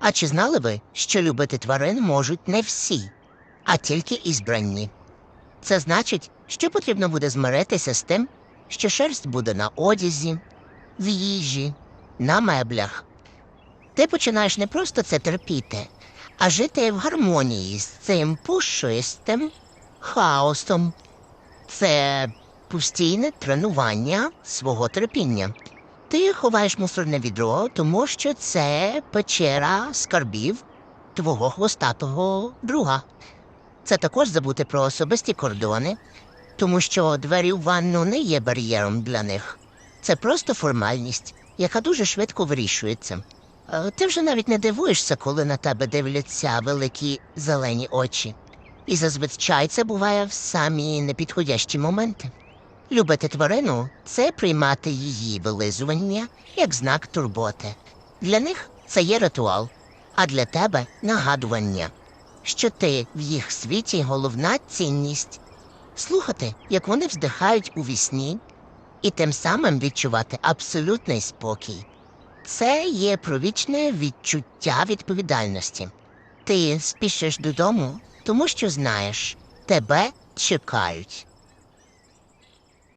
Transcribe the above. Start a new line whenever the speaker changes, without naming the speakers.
А чи знали ви, що любити тварин можуть не всі, а тільки ізбранні? Це значить, що потрібно буде змиритися з тим, що шерсть буде на одязі, в їжі, на меблях. Ти починаєш не просто це терпіти, а жити в гармонії з цим пушистим хаосом. Це постійне тренування свого терпіння. Ти ховаєш мусорне відро, тому що це печера скарбів твого хвостатого друга. Це також забути про особисті кордони, тому що двері в ванну не є бар'єром для них. Це просто формальність, яка дуже швидко вирішується. Е, Ти вже навіть не дивуєшся, коли на тебе дивляться великі зелені очі. І зазвичай це буває в самі непідходящі моменти. Любити тварину це приймати її вилизування як знак турботи. Для них це є ритуал, а для тебе нагадування, що ти в їх світі головна цінність. Слухати, як вони вздихають у вісні, і тим самим відчувати абсолютний спокій. Це є провічне відчуття відповідальності. Ти спішиш додому, тому що знаєш, тебе чекають.